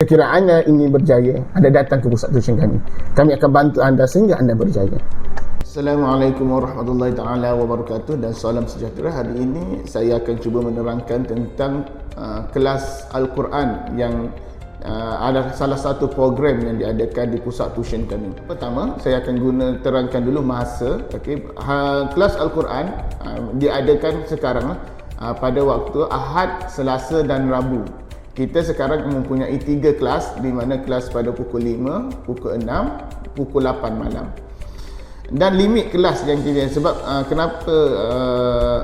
Kira anda ingin berjaya, anda datang ke pusat tuition kami. Kami akan bantu anda sehingga anda berjaya. Assalamualaikum warahmatullahi taala wabarakatuh dan salam sejahtera. Hari ini saya akan cuba menerangkan tentang uh, kelas Al-Quran yang uh, ada salah satu program yang diadakan di pusat tuition kami. Pertama, saya akan guna terangkan dulu masa. Okey, ha, kelas Al-Quran uh, diadakan sekarang uh, pada waktu Ahad, Selasa dan Rabu kita sekarang mempunyai tiga kelas di mana kelas pada pukul 5, pukul 6, pukul 8 malam. Dan limit kelas yang kita sebab uh, kenapa uh,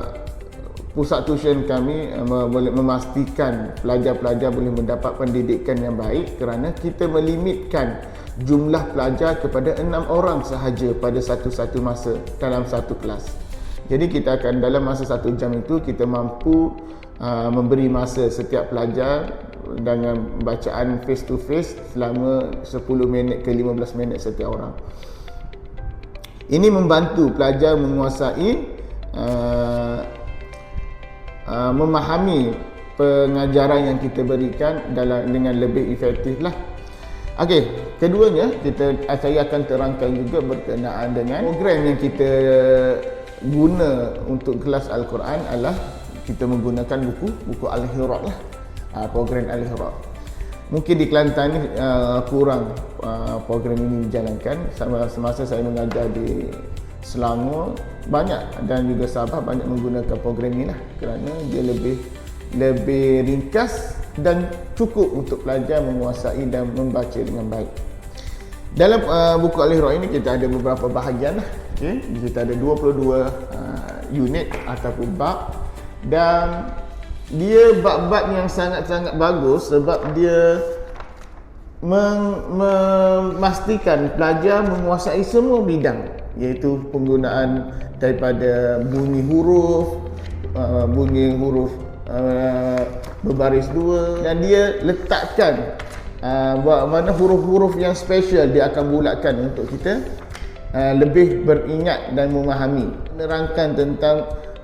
pusat tuition kami uh, boleh memastikan pelajar-pelajar boleh mendapat pendidikan yang baik kerana kita melimitkan jumlah pelajar kepada enam orang sahaja pada satu-satu masa dalam satu kelas. Jadi kita akan dalam masa satu jam itu kita mampu uh, memberi masa setiap pelajar dengan bacaan face to face selama 10 minit ke 15 minit setiap orang. Ini membantu pelajar menguasai uh, uh, memahami pengajaran yang kita berikan dalam dengan lebih efektif lah. Okey, keduanya kita saya akan terangkan juga berkenaan dengan program yang kita guna untuk kelas Al-Quran adalah kita menggunakan buku buku Al-Hirat lah. Uh, program Al-Hirat mungkin di Kelantan ni uh, kurang uh, program ini dijalankan. Semasa saya mengajar di Selangor banyak dan juga Sabah banyak menggunakan program ini lah. Kerana dia lebih lebih ringkas dan cukup untuk pelajar menguasai dan membaca dengan baik dalam uh, buku Al-Hirat ini kita ada beberapa bahagian lah Okay, kita ada 22 uh, unit ataupun bab. Dan dia bab-bab yang sangat-sangat bagus sebab dia memastikan pelajar menguasai semua bidang iaitu penggunaan daripada bunyi huruf uh, bunyi huruf uh, berbaris dua. Dan dia letakkan uh, mana huruf-huruf yang special dia akan bulatkan untuk kita uh, lebih beringat dan memahami. Menerangkan tentang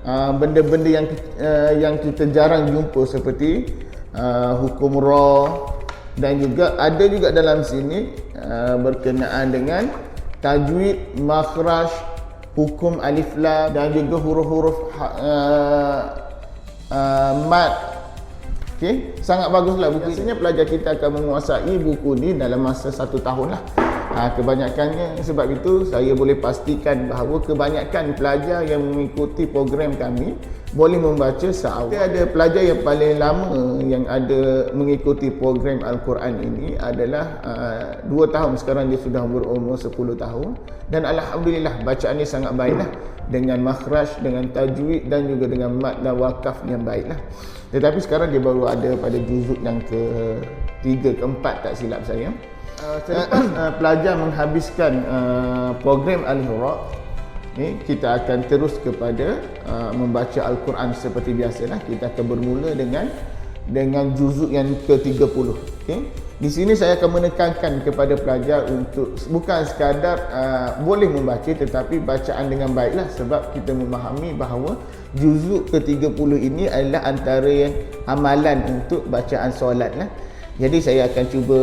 uh, benda-benda yang uh, yang kita jarang jumpa seperti uh, hukum ra dan juga ada juga dalam sini uh, berkenaan dengan tajwid makhraj hukum alif lam dan juga huruf-huruf uh, uh, mat Okay, sangat baguslah buku ini. Pelajar kita akan menguasai buku ini dalam masa satu tahun lah. Ha, kebanyakannya sebab itu saya boleh pastikan bahawa kebanyakan pelajar yang mengikuti program kami boleh membaca seawal. Ada pelajar yang paling lama yang ada mengikuti program Al-Quran ini adalah uh, dua tahun sekarang dia sudah berumur 10 tahun dan Alhamdulillah bacaannya sangat baiklah dengan makhraj, dengan tajwid dan juga dengan mat dan wakaf yang baiklah. Tetapi sekarang dia baru ada pada juzuk yang ke 3 ke 4 tak silap saya. Uh, selepas uh, pelajar menghabiskan uh, program Al-Hurra ni kita akan terus kepada uh, membaca Al-Quran seperti biasalah kita akan bermula dengan dengan juzuk yang ke-30 okey di sini saya akan menekankan kepada pelajar untuk bukan sekadar uh, boleh membaca tetapi bacaan dengan baiklah sebab kita memahami bahawa juzuk ke-30 ini adalah antara yang amalan untuk bacaan solat lah. Jadi saya akan cuba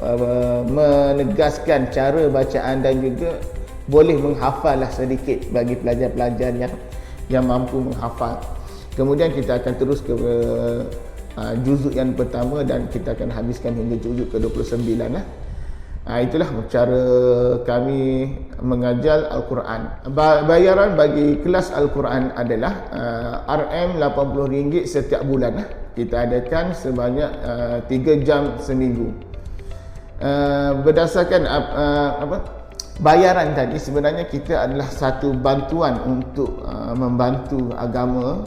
uh, menegaskan cara bacaan dan juga boleh menghafal lah sedikit bagi pelajar-pelajar yang yang mampu menghafal. Kemudian kita akan terus ke uh, juzuk yang pertama dan kita akan habiskan hingga juzuk ke-29 lah. Ha, itulah cara kami mengajar Al-Quran. Bayaran bagi kelas Al-Quran adalah uh, RM80 setiap bulan. Lah. Kita adakan sebanyak uh, 3 jam seminggu. Uh, berdasarkan uh, apa bayaran tadi sebenarnya kita adalah satu bantuan untuk uh, membantu agama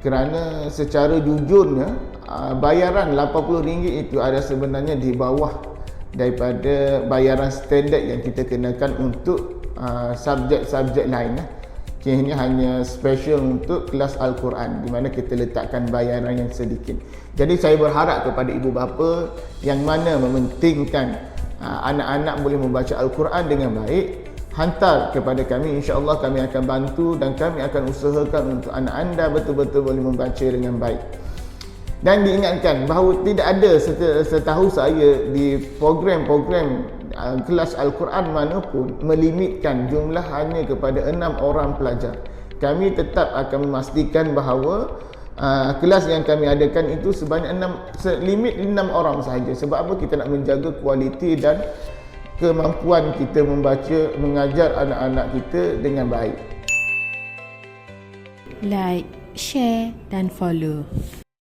kerana secara jujurnya uh, bayaran RM80 itu ada sebenarnya di bawah daripada bayaran standard yang kita kenakan untuk uh, subjek-subjek lain lah. Ini hanya special untuk kelas Al-Quran di mana kita letakkan bayaran yang sedikit. Jadi saya berharap kepada ibu bapa yang mana mementingkan anak-anak boleh membaca Al-Quran dengan baik, hantar kepada kami insya-Allah kami akan bantu dan kami akan usahakan untuk anak anda betul-betul boleh membaca dengan baik. Dan diingatkan bahawa tidak ada setahu saya di program-program uh, kelas Al-Quran manapun melimitkan jumlah hanya kepada enam orang pelajar. Kami tetap akan memastikan bahawa uh, kelas yang kami adakan itu sebanyak enam, limit enam orang sahaja. Sebab apa kita nak menjaga kualiti dan kemampuan kita membaca, mengajar anak-anak kita dengan baik. Like, share dan follow.